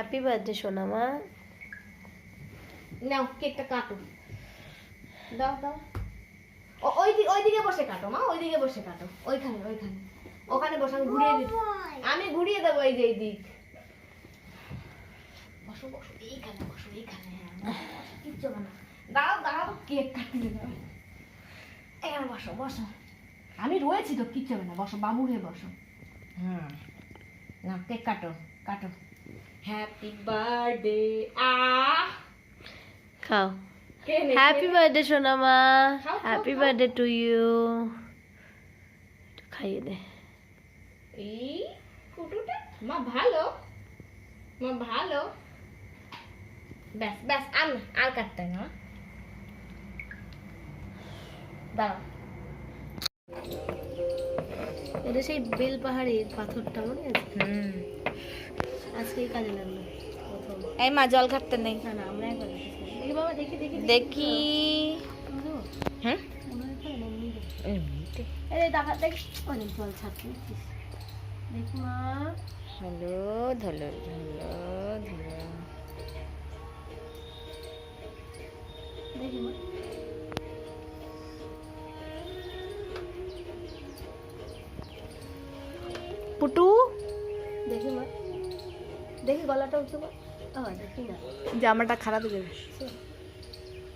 Happy birthday সোনা মা নাও কেকটা কাটো। দাও দাও। ও ওই দিকে ওই দিকে বসে কাটো মা ওই দিকে বসে কাটো। ওইখানে ওইখানে। ওখানে বসে আমি ঘুরিয়ে দিই। আমি ঘুরিয়ে দেবো এই যে এই দিক বসো বসো এইখানে বসো এইখানে। হ্যাঁ কিচ্ছু না। দাঁড়াও দাঁড়াও কেক কাটতে দাও। এখানে বসো বসো। আমি রয়েছি তো কিচ্ছু হবে না। বসো বাবু হয়ে বসো। হ্যাঁ না কেক কাটো কাটো। হ্যাপি বার্থডে আ খাও। হ্যাপি বার্থডে সোনা মা খাও, খাও, হ্যাপি বার্থডে টু ইউ খাইয়ে দে। এই ফুটুটা? মা ভালো। মা ভালো। ব্যাস ব্যাস আর আর কাটতে না। দাঁড়াও। এটা সেই বেল পাহাড়ের পাথরটা মনে আছে? হুম। আজকেই কাজে লাগল। প্রথম এই মা জল ঘাটতে নেই। না না আমরা একবার দেখেছিলাম। দেখি। বাবা দেখি দেখি দেখি। হ্যাঁ আরে দেখা। দেখ অনেক জল ছাড়ছে দেখ মা। হ্যালো ধলো ধলো ধলো দেখি মা। পুটু? দেখি মা দেখি গলাটা উঠতে দেখি না? জামাটা খারাপ হয়ে যাবে।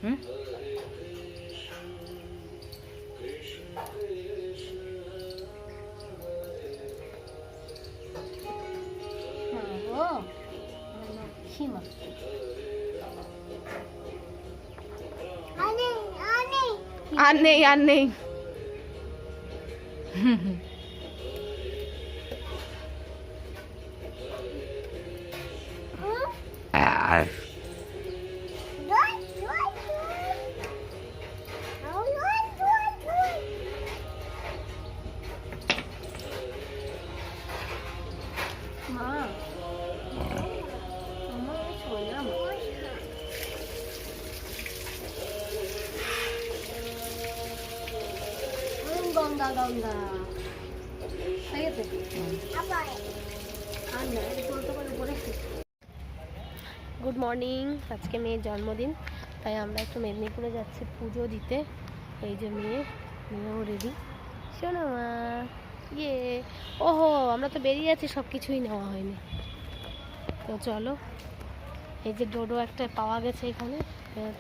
হুম? হ্যাঁ ও। দেখি আর নেই আর নেই। হুম আমার সোনা মা উম, গঙ্গা গঙ্গা ঠিক আছে আর না এটা চলতে পারে পরে গুড মর্নিং। আজকে মেয়ের জন্মদিন, তাই আমরা একটু মেদিনীপুরে যাচ্ছি পুজো দিতে। এই যে মেয়ে, মেয়েও রেডি শোনো মা ইয়ে ওহো, আমরা তো বেরিয়ে আছি সব কিছুই নেওয়া হয়নি। তো চলো, এই যে ডোডো একটা পাওয়া গেছে এখানে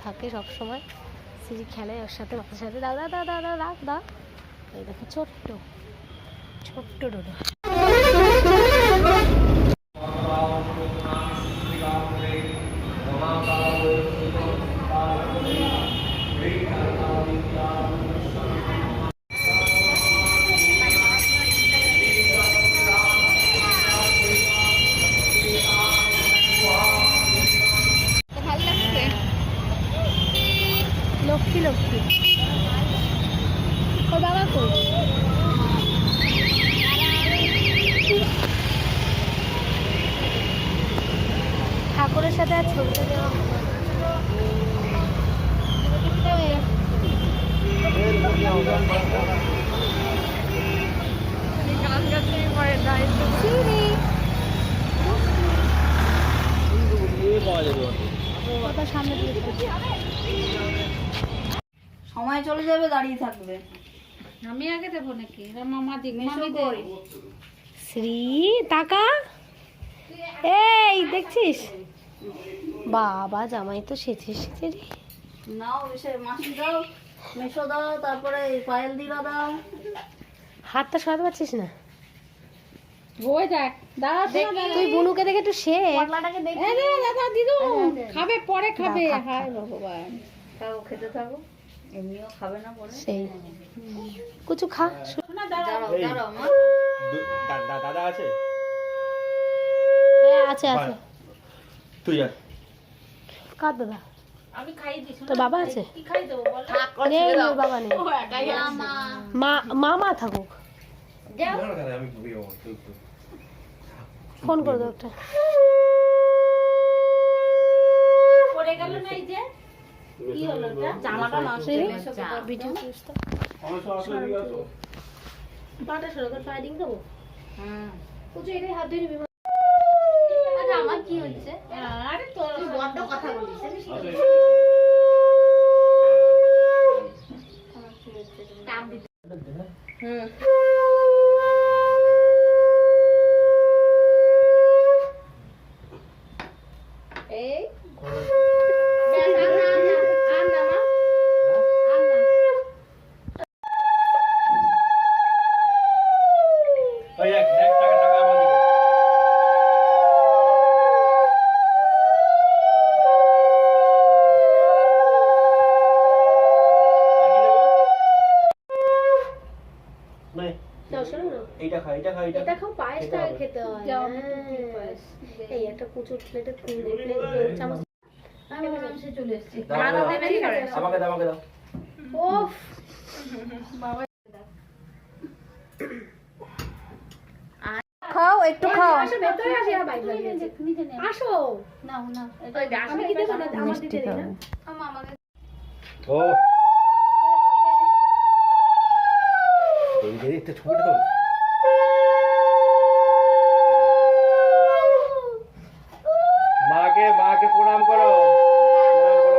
থাকে সব সময় সিঁড়ি খেলে ওর সাথে মাথার সাথে। দাদা দাদা দাদা রাখ দা এই দেখো ছোট্ট ছোট্ট ডোডো ভালো লাগছে লক্ষ্মী লক্ষ্মী। ও বাবা কই? ঠাকুরের সাথে আর ছবিটা দেওয়া না। সামনে দিয়ে সময় চলে যাবে দাঁড়িয়ে থাকবে। আমি আগে দেবো নাকি? এরা মামা দিক মামি শ্রী তাকা। এই দেখছিস? বাবা জামাই তো সেচে সেচে রে। নাও এসে মাসি দাও মেশো দাও তারপরে পায়েল দিলা দাও। হাতটা সরাতে পারছিস না? ওই দেখ শোনা, তুই বুনুকে দেখে একটু সে। দাদা দিদু খাবে পরে খাবে। হায় ভগবান। তাও খেতে থাকো। এমনিও খাবে না পরে। সেই। কিছু খা। দাঁড়াও দাঁড়াও মা। দাদা আছে? হ্যাঁ আছে আছে। তুই যা কার দাদা। আমি খাই দিই তোর বাবা আছে? কি খাই দেবো বল। নেই বাবা নেই মা। মামা থাকুক। আমি তুই- তুই- ফোন করে দাও একটা। পড়ে গেল না এই যে? কি হলো এটা? জামাটা নষ্ট হয়ে গেছে। ভিডিও পাটা সরকার ফায়ারিং দেবো হুম। কুচু এটাই হাত ধরে নিবি আচ্ছা আমার কি হচ্ছে আরে তোর তুই কথা বলিস জানিস এইটা এটা খাও পায়েসটা খেতে হয়। একটু খেয়ে পায়েস। এই একটা কুচুর প্লেটে প্লেট চামচ আমি আরামসে চলে এসেছি। দাও, ভাড়া দাও, দেবে কি করে? আমাকে দাও আমাকে দাও। ওফ খাও একটু খাও। আসো ভেতরে আসি। আর বাইক লাগিয়ে আছে। নিতে নে। নাও। আমি কি দেবো না আমার দিতে দেই না। আমা, আমাকে ও এই যে একটা ছবিটা তো। মাকে মাকে প্রণাম করো। প্রণাম করো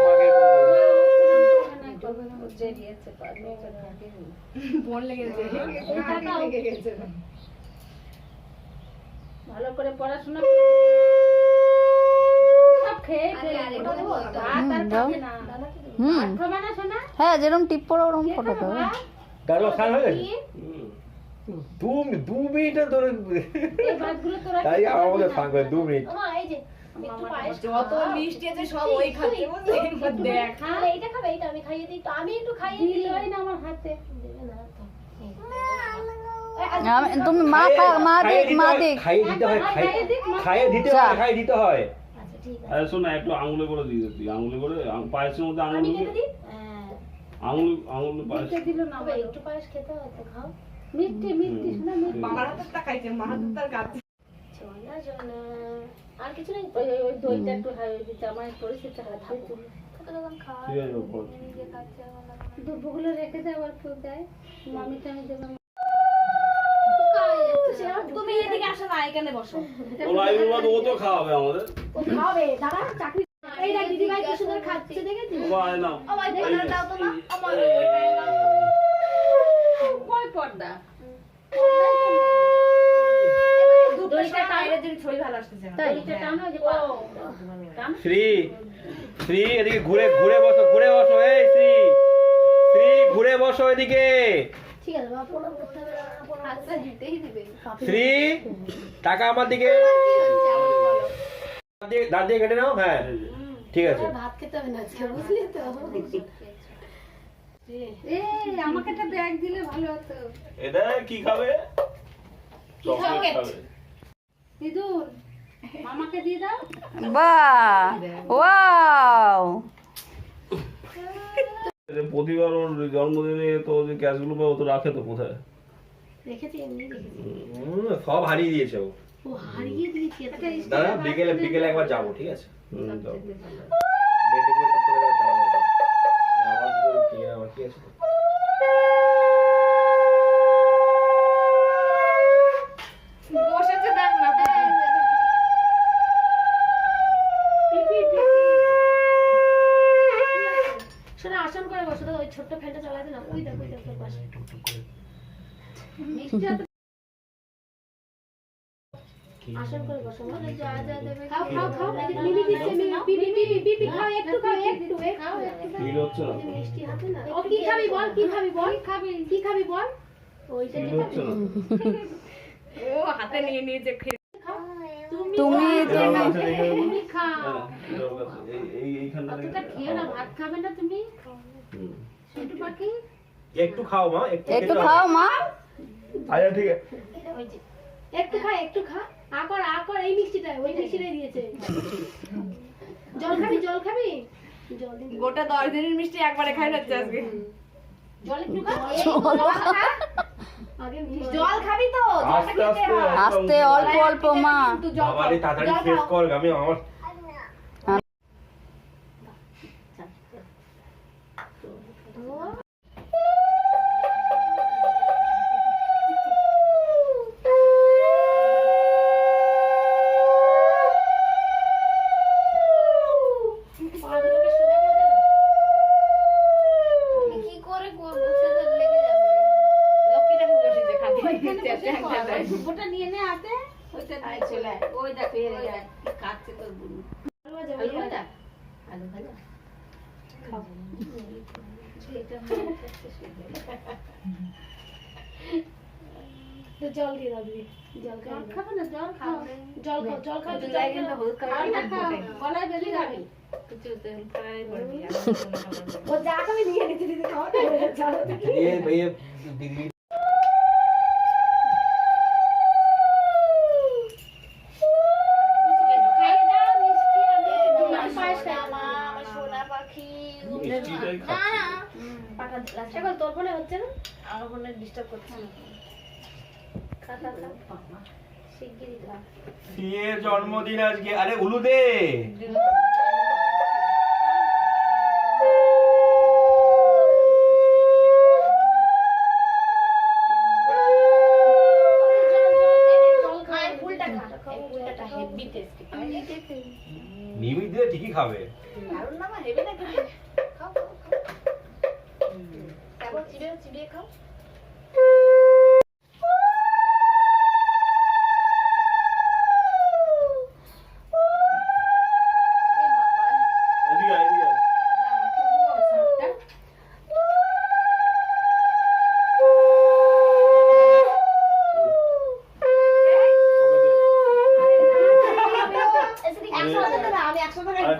ভালো করে পড়াশোনা? হ্যাঁ যেরকম টিপ পড়ো ওরকম ফটো দাদা স্নান হয়ে গেছে? দু দু মিনিটে ধরে এই ভাতগুলো তোরা তাই। স্নান করে দু মিনিট। মা এই যে একটু যত মিষ্টি আছে সব ওই খাচ্ছে দেখ। এইটা খাবে এইটা আমি খাইয়ে দিই তো আমি একটু খাইয়ে দিই। না আমার হাতে। দেবে না তো। আমি- তুমি মা মা খাইয়ে দিতে মা হয়, খাইয়ে দিতে হয় খাইয়ে খাইয়ে দিতে হয় খাইয়ে দিতে হয়। আচ্ছা ঠিক আছে। আরে শোন একটু আঙুলে করে দিয়ে দিতি আঙুলে করে পায়েসের মধ্যে আঙুল আমি ঢুকে কেটে দিই হ্যাঁ। আঙুল আঙুল পায়েস দিল না একটু পায়েস খেতে হয় খাও। মিষ্টি মিষ্টি শোনা মিষ্টি বাবার হাতের তাকাইছে মা হাতের তার কাছে সোনা সোনা আর কিছু নেই ওই ওই- ওই দইটা একটু হাই দিচ্ছে আমার পরিস্থিতি ঠিক আছে কর। রেখে দেয় আবার কেউ দেয়। মামি টামি দেবে তুমি এদিকে আসো না এখানে বসো। ও লাইভ ও তো খাওয়াবে আমাদের। ও খাবে দাঁড়া চাকরি এই দেখ দিদি ভাই কি সুন্দর দেখেছিস নাও ও ভাই দাও তো মা আমার কয় পর্দা? দইটা টাইরে যদি ছবি ভালো আসতেছে না। দইটা টানো যে পাও শ্রী শ্রী এদিকে ঘুরে ঘুরে বসো ঘুরে বসো এই শ্রী। শ্রী ঘুরে বসো এদিকে। ঠিক আছে বাবা প্রণাম করতে হবে না প্রণাম আচ্ছা শ্রী টাকা আমার দিকে। দাঁত দিয়ে কেটে নাও হ্যাঁ। ঠিক আছে। ভাত খেতে হবে না আজকে বুঝলি তো? এই আমাকে একটা ব্যাগ দিলে ভালো হতো। এটা কি খাবে? চকলেট খাবে। দিদুন মামাকে দিয়ে দাও। বাহ ওয়াও। প্রতিবার ওর জন্মদিনে তো যে ক্যাশগুলো তো রাখে তো কোথায়? রেখেছি এমনি রেখেছি। সব হারিয়ে দিয়েছে ও। ও হারিয়ে দিয়েছি দাদা বিকেলে বিকেলে একবার যাব ঠিক আছে? হুম, যাও। মেদিনীপুর চত্বরে একবার যাব। একবার। আমার কি করে কি আমার কি আছে আসন করে বসো। ওই ছোট্ট ফ্যানটা চালাতে না ওই দেখো ওই দেখো পাশে। আসন করে বসো। যা যা দেবে খাও খাও খাও এই দিচ্ছে মিমি পিপি পিপি পিপি খাও একটু খাও একটু খাও একটু ফিল হচ্ছে? না মিষ্টি হাতে না? ও কি খাবি বল কি খাবি বল? খাবি? কি খাবি বল? ওইটা ফিল হচ্ছে? ও হাতে নিয়ে নিয়েছে খেয়ে তুমি খাও। হ্যাঁ, এটাও কাছে। এই- এই- এইখানটা অতটা খেয়ে না ভাত খাবে না তুমি? হুম। ছোট একটু খাও মা একটু একটু খাও মা। আচ্ছা ঠিক আছে। একটু খা একটু খা। আকর আকর এই মিষ্টিটা ওই মিষ্টিটাই দিয়েছে। জল খাবি জল খাবি? গোটা দশ দিনের মিষ্টি একবারে খাই যাচ্ছে আজকে। জল খাবি তো আস্তে হয়। অল্প অল্প মা। তাড়াতাড়ি শেষ কর আমি আমার আয়। ওই দেখ ওই দেখ কি কাটছে তোর বুনু আলু ভাজা আলু ভাজা তো জল দিয়ে দাও দিদি জল খাও জল খাবে না জল খাও জল খাও জল খাও দুধ লাগে কিন্তু হলুদ খাও কালার না খাও গলায় বেশি যাবে কিছু তেল ফ্রাই করবি ও যা খাবে নিয়ে নিতে দিদি খাও চলো তো কি ये ये दीदी এখন তোর ফোনে হচ্ছে না? আমার ফোনে ডিস্টার্ব করছে। খা ये জন্মদিন আজকে। আরে উলু দে। জল মা, এই ফুলটা খা। এই ফুলটা হেভি টেস্টি নিমিত দিলে ঠিকই খাবে।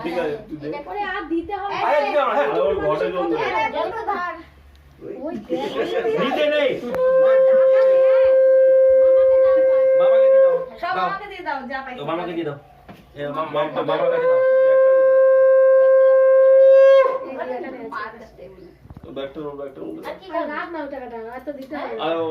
ঠিক আছে, তুই দে। আর দিতে হবে আরে দিতে হবে না, হ্যাঁ। ওর ঘটে জল দে। জল দিতে নেই। মামাকে। মামাকে দিয়ে দাও। সব দাও। দিয়ে দাও যা পাই মামাকে দিয়ে দাও। এ, মামা- ব্যাগটা মামার দাও। ব্যাগটা ওর আর কি না ওই টাকাটা আর তো দিতে হবে আর ও